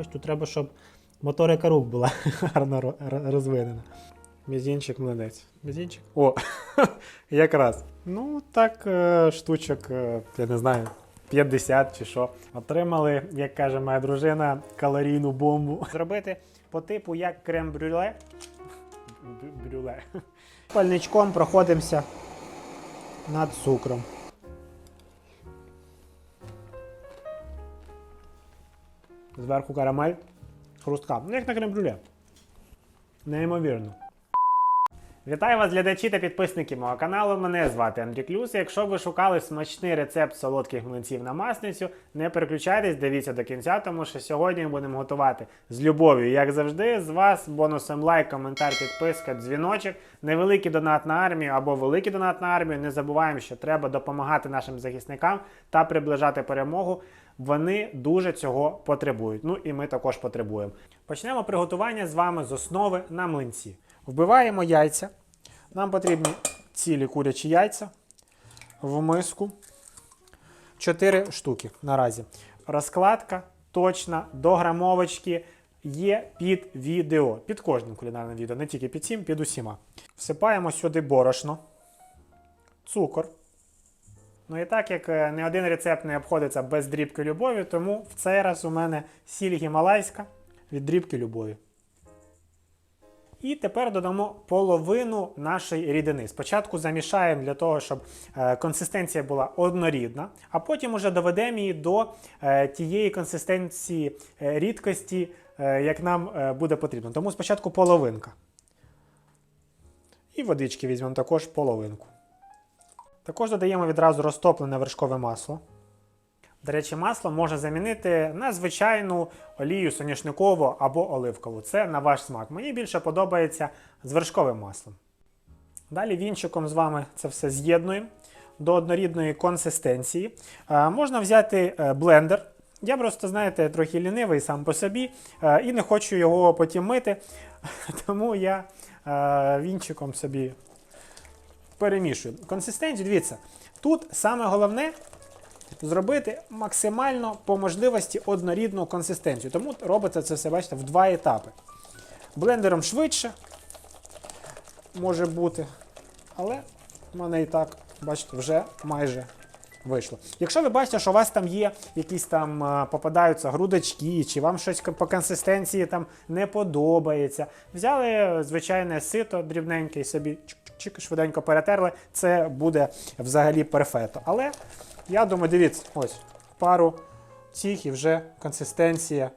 Ось тут треба, щоб моторика рук була гарно ро- ро- розвинена. Мізінчик млинець. Мізінчик? О, якраз. Ну, так, е, штучок, е, я не знаю, 50 чи що. Отримали, як каже моя дружина, калорійну бомбу. Зробити по типу як крем-брюле. Брюле. Пальничком проходимося над цукром. Зверху карамель, хрустка. Ну, як на крем-брюле. Неймовірно. Вітаю вас, глядачі та підписники мого каналу. Мене звати Андрій Клюс. Якщо ви шукали смачний рецепт солодких млинців на масницю, не переключайтесь, дивіться до кінця, тому що сьогодні ми будемо готувати з любов'ю, як завжди. З вас бонусом лайк, коментар, підписка, дзвіночок, невеликий донат на армію або великий донат на армію. Не забуваємо, що треба допомагати нашим захисникам та приближати перемогу. Вони дуже цього потребують. Ну і ми також потребуємо. Почнемо приготування з вами з основи на млинці. Вбиваємо яйця. Нам потрібні цілі курячі яйця в миску. 4 штуки наразі. Розкладка точна до грамовочки є під відео. Під кожним кулінарним відео, не тільки під цим, під усіма. Всипаємо сюди борошно, цукор. Ну і так як е, не один рецепт не обходиться без дрібки любові, тому в цей раз у мене сіль гімалайська від дрібки любові. І тепер додамо половину нашої рідини. Спочатку замішаємо для того, щоб е, консистенція була однорідна, а потім уже доведемо її до е, тієї консистенції рідкості, як нам буде потрібно. Тому спочатку половинка. І водички візьмемо також половинку. Також додаємо відразу розтоплене вершкове масло. До речі, масло можна замінити на звичайну олію соняшникову або оливкову. Це на ваш смак. Мені більше подобається з вершковим маслом. Далі вінчиком з вами це все з'єднуємо до однорідної консистенції. Е, можна взяти е, блендер. Я просто, знаєте, трохи лінивий сам по собі е, і не хочу його потім мити. Тому я е, вінчиком собі перемішую. Консистенцію, дивіться, тут саме головне зробити максимально по можливості однорідну консистенцію. Тому робиться це все, бачите, в два етапи. Блендером швидше може бути, але в мене і так, бачите, вже майже вийшло. Якщо ви бачите, що у вас там є якісь там попадаються грудочки, чи вам щось по консистенції там не подобається, взяли звичайне сито дрібненьке і собі чик-чик, швиденько перетерли, це буде взагалі перфекто. Але я думаю, дивіться, ось пару цих і вже консистенція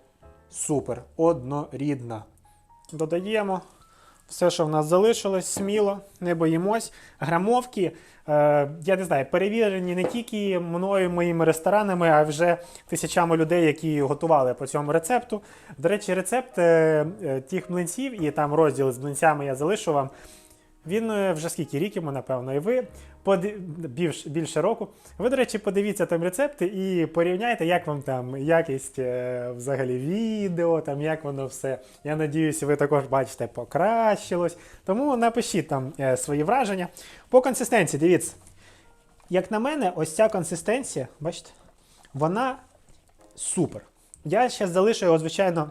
супер, однорідна. Додаємо все, що в нас залишилось, сміло, не боїмось. Грамовки, е, я не знаю, перевірені не тільки мною, моїми ресторанами, а вже тисячами людей, які готували по цьому рецепту. До речі, рецепт е, е, тих млинців і там розділ з млинцями я залишу вам. Він е, вже скільки рік йому, напевно, і ви більш, більше року. Ви, до речі, подивіться там рецепти і порівняйте, як вам там якість е, взагалі відео, там як воно все. Я надіюся, ви також бачите, покращилось. Тому напишіть там е, свої враження. По консистенції, дивіться. Як на мене, ось ця консистенція, бачите, вона супер. Я ще залишу його, звичайно,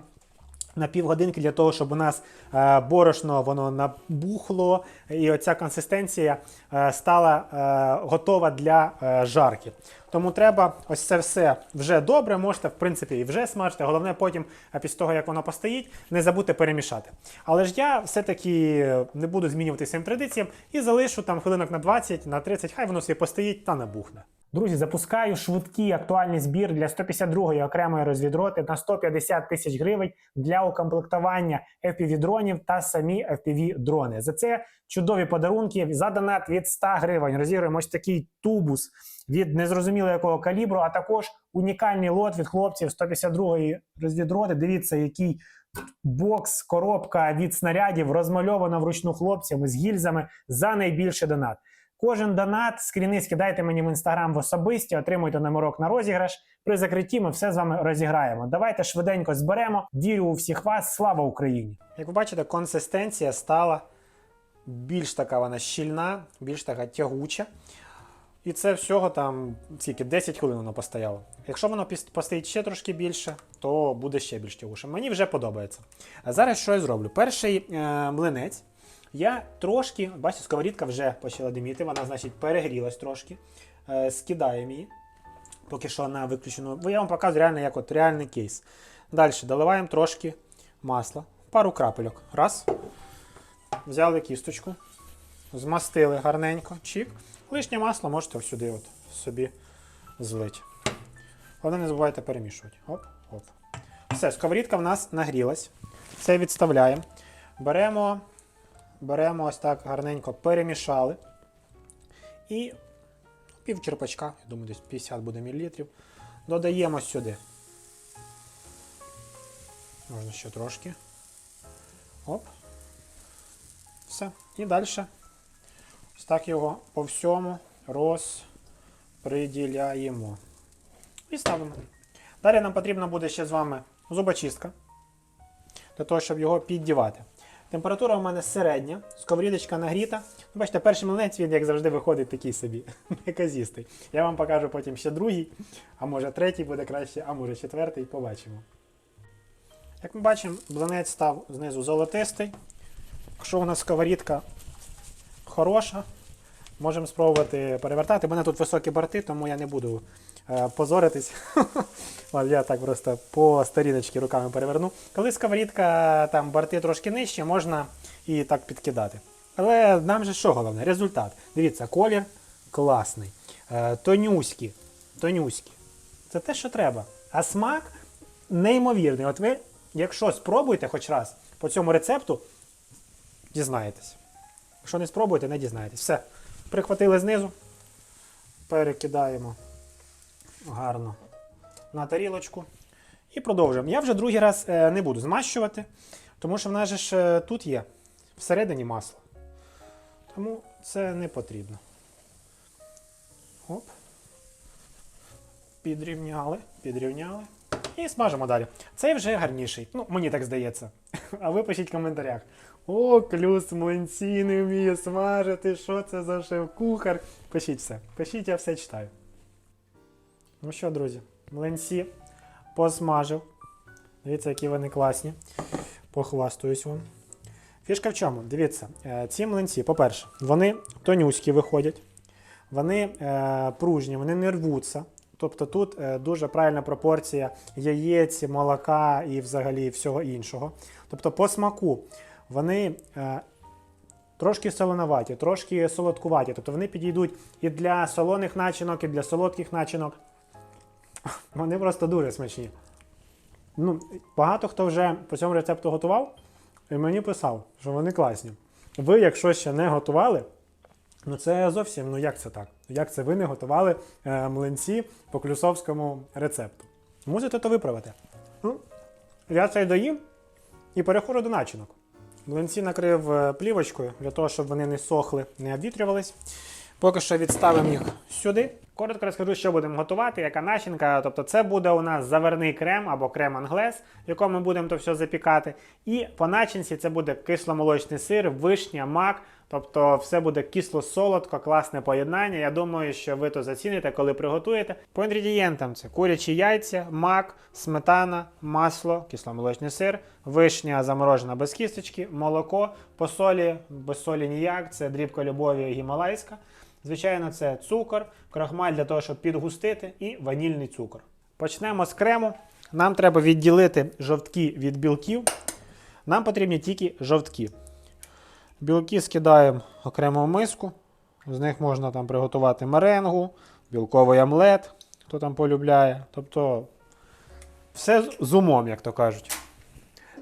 на півгодинки для того, щоб у нас е, борошно воно набухло, і оця консистенція е, стала е, готова для жарки. Тому треба ось це все вже добре, можете, в принципі, і вже смажити. Головне потім, після того, як воно постоїть, не забудьте перемішати. Але ж я все-таки не буду змінювати своїм традиціям і залишу там хвилинок на 20, на 30, хай воно собі постоїть та набухне. Друзі, запускаю швидкий актуальний збір для 152-ї окремої розвідроти на 150 тисяч гривень для укомплектування FPV-дронів та самі FPV-дрони. За це чудові подарунки. За донат від 100 гривень розіграємо ось такий тубус від незрозуміло якого калібру, а також унікальний лот від хлопців 152-ї розвідроти. Дивіться, який бокс, коробка від снарядів розмальована вручну хлопцями з гільзами за найбільший донат. Кожен донат, скріни скидайте мені в інстаграм в особисті, отримуйте номерок на розіграш. При закритті ми все з вами розіграємо. Давайте швиденько зберемо. Вірю у всіх вас. Слава Україні! Як ви бачите, консистенція стала більш така вона щільна, більш така тягуча. І це всього там скільки 10 хвилин воно постояло. Якщо воно постоїть ще трошки більше, то буде ще більш тягуше. Мені вже подобається. А зараз що я зроблю? Перший е, млинець. Я трошки, бачите, сковорідка вже почала диміти, вона, значить, перегрілась трошки. Е, скидаємо її. Поки що на виключену. Бо я вам показую реально як от реальний кейс. Далі доливаємо трошки масла, пару крапельок. Раз. Взяли кісточку, змастили гарненько, чик. Лишнє масло можете сюди от собі злити. Головне, не забувайте перемішувати. Оп, оп. Все, сковорідка в нас нагрілась. Це відставляємо. Беремо, беремо ось так гарненько перемішали. І пів черпачка, я думаю, десь 50 буде мілілітрів. Додаємо сюди. Можна ще трошки. Оп. Все. І далі. Ось так його по всьому розприділяємо. І ставимо. Далі нам потрібно буде ще з вами зубочистка. Для того, щоб його піддівати. Температура у мене середня, сковорідочка нагріта. Ну, Бачите, перший млинець він, як завжди, виходить такий собі, неказістий. Я вам покажу потім ще другий, а може третій буде краще, а може четвертий, побачимо. Як ми бачимо, блинець став знизу золотистий. Якщо у нас сковорідка хороша, можемо спробувати перевертати. У мене тут високі борти, тому я не буду позоритись. Я так просто по старіночці руками переверну. Коли сковорідка там борти трошки нижче, можна і так підкидати. Але нам же що головне? Результат. Дивіться, колір класний. Е, тонюський. Тонюський. Це те, що треба. А смак неймовірний. От ви, якщо спробуєте хоч раз по цьому рецепту, дізнаєтесь. Якщо не спробуєте, не дізнаєтесь. Все. Прихватили знизу, перекидаємо гарно на тарілочку. І продовжуємо. Я вже другий раз е, не буду змащувати, тому що в нас ж е, тут є всередині масло. Тому це не потрібно. Оп. Підрівняли, підрівняли. І смажимо далі. Цей вже гарніший. Ну, мені так здається. А ви пишіть в коментарях. О, клюс млинці не вміє смажити. Що це за шеф-кухар? Пишіть все. Пишіть, я все читаю. Ну що, друзі, млинці посмажив. Дивіться, які вони класні. Похвастаюсь вам. Фішка в чому? Дивіться, е, ці млинці, по-перше, вони тонюські виходять, вони е, пружні, вони не рвуться. Тобто тут е, дуже правильна пропорція яєць, молока і взагалі всього іншого. Тобто по смаку вони трошки солоноваті, трошки солодкуваті. Тобто вони підійдуть і для солоних начинок, і для солодких начинок. Вони просто дуже смачні. Ну, багато хто вже по цьому рецепту готував і мені писав, що вони класні. Ви, якщо ще не готували, ну це зовсім, ну як це так? Як це ви не готували е, млинці по клюсовському рецепту? Мусите то виправити. Ну, я це доїм і переходжу до начинок. Млинці накрив е, плівочкою для того, щоб вони не сохли, не обвітрювались. Поки що відставимо їх сюди. Коротко розкажу, що будемо готувати, яка начинка. Тобто, це буде у нас заверний крем або крем англес, в якому ми будемо то все запікати. І по начинці це буде кисломолочний сир, вишня, мак. Тобто все буде кисло-солодко, класне поєднання. Я думаю, що ви то заціните, коли приготуєте. По інгредієнтам це курячі яйця, мак, сметана, масло, кисломолочний сир, вишня заморожена без кісточки, молоко, по солі, без солі ніяк, це дрібка любові гімалайська. Звичайно, це цукор, крахмаль для того, щоб підгустити, і ванільний цукор. Почнемо з крему. Нам треба відділити жовтки від білків. Нам потрібні тільки жовтки. Білки скидаємо окремо в миску. З них можна там приготувати меренгу, білковий омлет, хто там полюбляє. Тобто все з- умом, як то кажуть.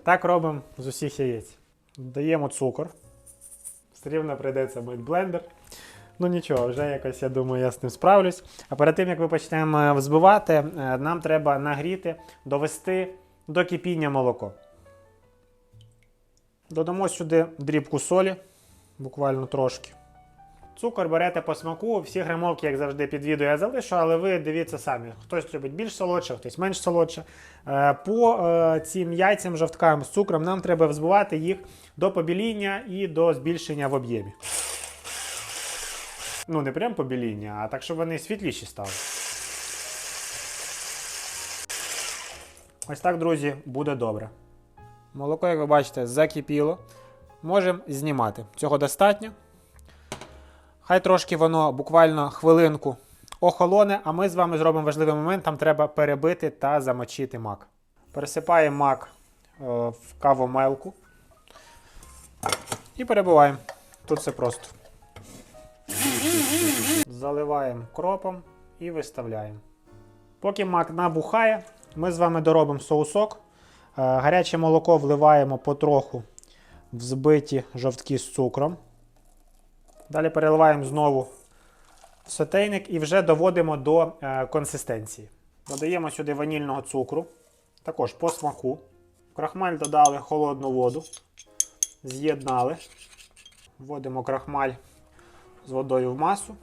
Так робимо з усіх яєць. Додаємо цукор. Все рівно прийдеться мити блендер. Ну нічого, вже якось, я думаю, я з ним справлюсь. А перед тим, як ми почнемо взбивати, е, нам треба нагріти, довести до кипіння молоко. Додамо сюди дрібку солі, буквально трошки. Цукор берете по смаку, всі грамовки, як завжди, під відео я залишу, але ви дивіться самі. Хтось любить більш солодше, хтось менш солодше. Е, По е, цим яйцям жовткам з цукром нам треба взбивати їх до побіління і до збільшення в об'ємі. Ну, не прям побіління, а так, щоб вони світліші стали. Ось так, друзі, буде добре. Молоко, як ви бачите, закипіло. Можемо знімати. Цього достатньо. Хай трошки воно буквально хвилинку охолоне, а ми з вами зробимо важливий момент. Там треба перебити та замочити мак. Пересипаємо мак е, в кавомелку і перебиваємо. Тут все просто. Заливаємо кропом і виставляємо. Поки мак набухає, ми з вами доробимо соусок. Е, Гаряче молоко вливаємо потроху в збиті жовтки з цукром. Далі переливаємо знову в сотейник і вже доводимо до е, консистенції. Додаємо сюди ванільного цукру, також по смаку. В крахмаль додали холодну воду, з'єднали. Вводимо крахмаль з водою в масу.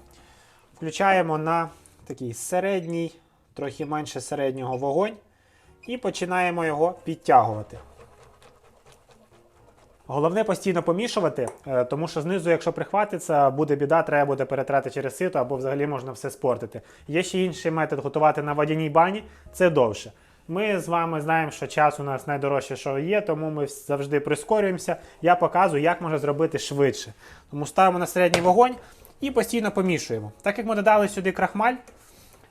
Включаємо на такий середній, трохи менше середнього вогонь і починаємо його підтягувати. Головне постійно помішувати, е, тому що знизу, якщо прихватиться, буде біда, треба буде перетрати через сито або взагалі можна все спортити. Є ще інший метод готувати на водяній бані, це довше. Ми з вами знаємо, що час у нас найдорожче, що є, тому ми завжди прискорюємося. Я показую, як можна зробити швидше. Тому ставимо на середній вогонь і постійно помішуємо. Так як ми додали сюди крахмаль,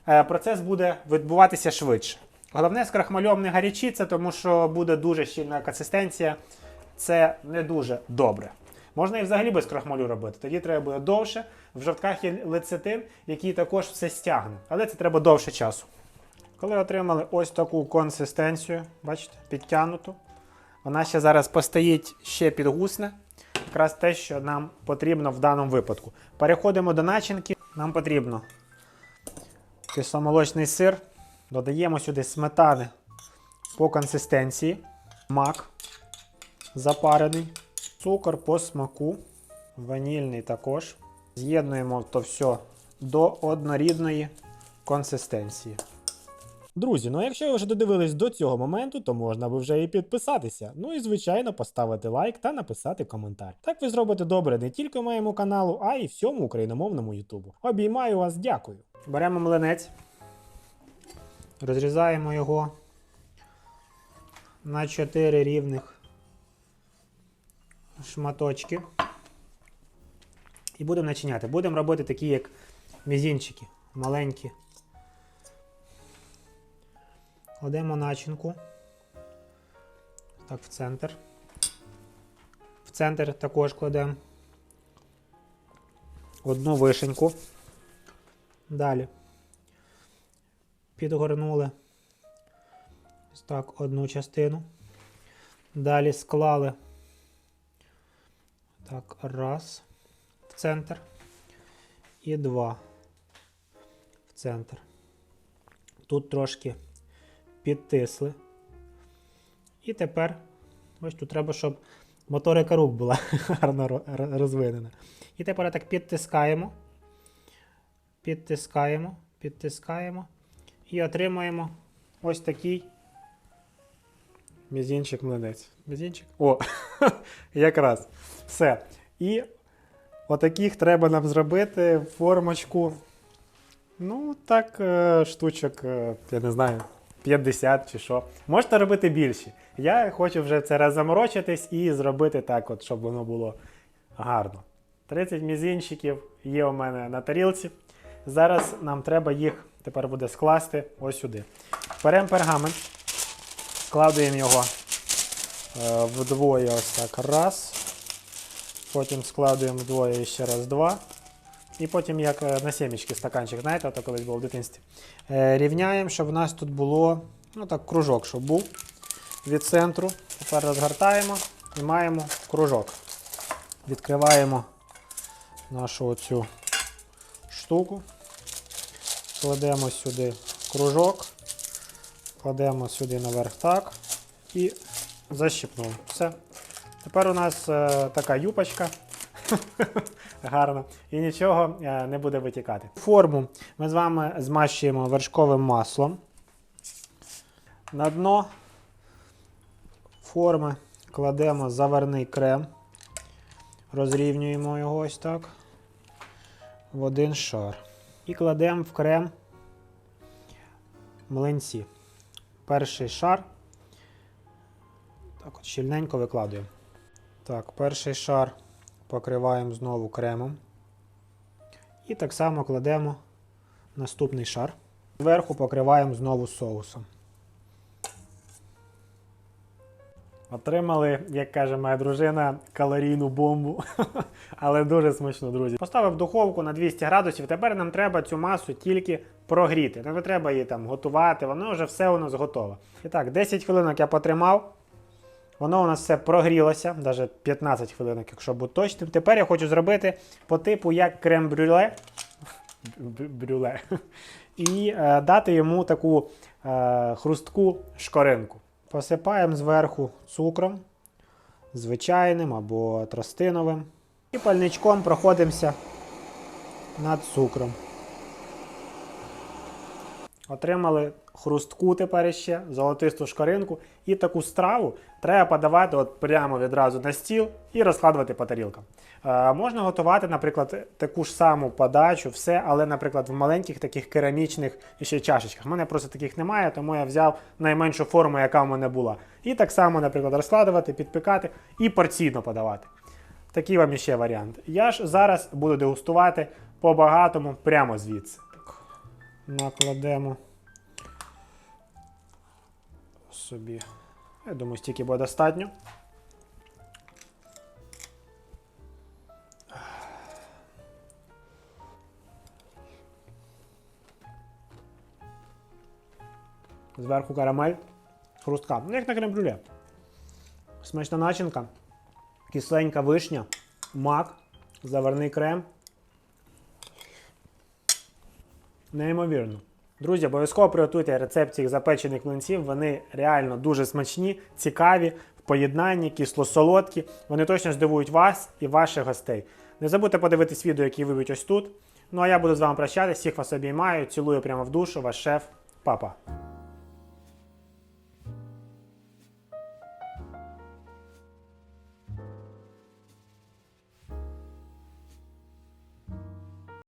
е, процес буде відбуватися швидше. Головне з крахмальом не гарячіться, тому що буде дуже щільна консистенція. Це не дуже добре. Можна і взагалі без крахмалю робити. Тоді треба буде довше. В жовтках є лецитин, який також все стягне. Але це треба довше часу. Коли отримали ось таку консистенцію, бачите, підтягнуту, вона ще зараз постоїть ще підгусне. Якраз те, що нам потрібно в даному випадку. Переходимо до начинки. Нам потрібно кисломолочний сир. Додаємо сюди сметани по консистенції, мак запарений, цукор по смаку, ванільний також. З'єднуємо то все до однорідної консистенції. Друзі, ну а якщо ви вже додивились до цього моменту, то можна би вже і підписатися. Ну і звичайно поставити лайк та написати коментар. Так ви зробите добре не тільки моєму каналу, а й всьому україномовному Ютубу. Обіймаю вас, дякую. Беремо млинець, розрізаємо його на 4 рівних шматочки. І будемо начиняти. Будемо робити такі, як мізінчики, маленькі. Кладемо начинку. Так, в центр. В центр також кладемо одну вишеньку. Далі. Підгорнули ось так одну частину. Далі склали так, раз в центр і два в центр. Тут трошки підтисли. І тепер, ось тут треба, щоб моторика рук була гарно розвинена. І тепер так підтискаємо підтискаємо, підтискаємо і отримаємо ось такий мізінчик млинець. Мізінчик? О, якраз. Все. І отаких треба нам зробити формочку. Ну, так, е, штучок, е, я не знаю, 50 чи що. Можете робити більші. Я хочу вже це раз заморочитись і зробити так, от, щоб воно було гарно. 30 мізинчиків є у мене на тарілці. Зараз нам треба їх тепер буде скласти ось сюди. Беремо пергамент, складуємо його е, вдвоє ось так раз. Потім складуємо вдвоє ще раз два. І потім, як е, на сімечки стаканчик, знаєте, ото колись було в дитинстві. Е, рівняємо, щоб у нас тут було ну так, кружок, щоб був від центру. Тепер розгортаємо і маємо кружок. Відкриваємо нашу оцю штуку. Кладемо сюди кружок, кладемо сюди наверх так і защіпнули. Все. Тепер у нас е, така юпочка. Гарно. І нічого е, не буде витікати. Форму ми з вами змащуємо вершковим маслом. На дно форми кладемо заварний крем. Розрівнюємо його ось так. в один шар. І кладемо в крем млинці. Перший шар. Так, от щільненько викладуємо. Так, перший шар покриваємо знову кремом. І так само кладемо наступний шар. Зверху покриваємо знову соусом. Отримали, як каже моя дружина, калорійну бомбу. Але дуже смачно, друзі. Поставив духовку на 200 градусів. Тепер нам треба цю масу тільки прогріти. Не треба її там готувати, воно вже все у нас готове. І так, 10 хвилинок я потримав. Воно у нас все прогрілося, навіть 15 хвилинок, якщо бути точним. Тепер я хочу зробити по типу як крем-брюле. Брюле. І е, дати йому таку е, хрустку шкоринку. Посипаємо зверху цукром, звичайним або тростиновим. І пальничком проходимося над цукром. Отримали хрустку тепер ще, золотисту шкоринку. І таку страву треба подавати от прямо відразу на стіл і розкладувати по тарілкам. Е, можна готувати, наприклад, таку ж саму подачу, все, але, наприклад, в маленьких таких керамічних ще чашечках. У мене просто таких немає, тому я взяв найменшу форму, яка в мене була. І так само, наприклад, розкладувати, підпікати і порційно подавати. Такий вам іще варіант. Я ж зараз буду дегустувати по багатому прямо звідси. Накладемо собі. Я думаю, стільки буде достатньо. Зверху карамель, хрустка. Ну, як на крем-брюле. Смачна начинка, кисленька вишня, мак, заварний крем. Неймовірно. Друзі, обов'язково приготуйте рецепт цих запечених млинців. Вони реально дуже смачні, цікаві, в поєднанні, кисло-солодкі. Вони точно здивують вас і ваших гостей. Не забудьте подивитись відео, які виб'ють ось тут. Ну а я буду з вами прощатися. Всіх вас обіймаю, цілую прямо в душу, ваш шеф, папа.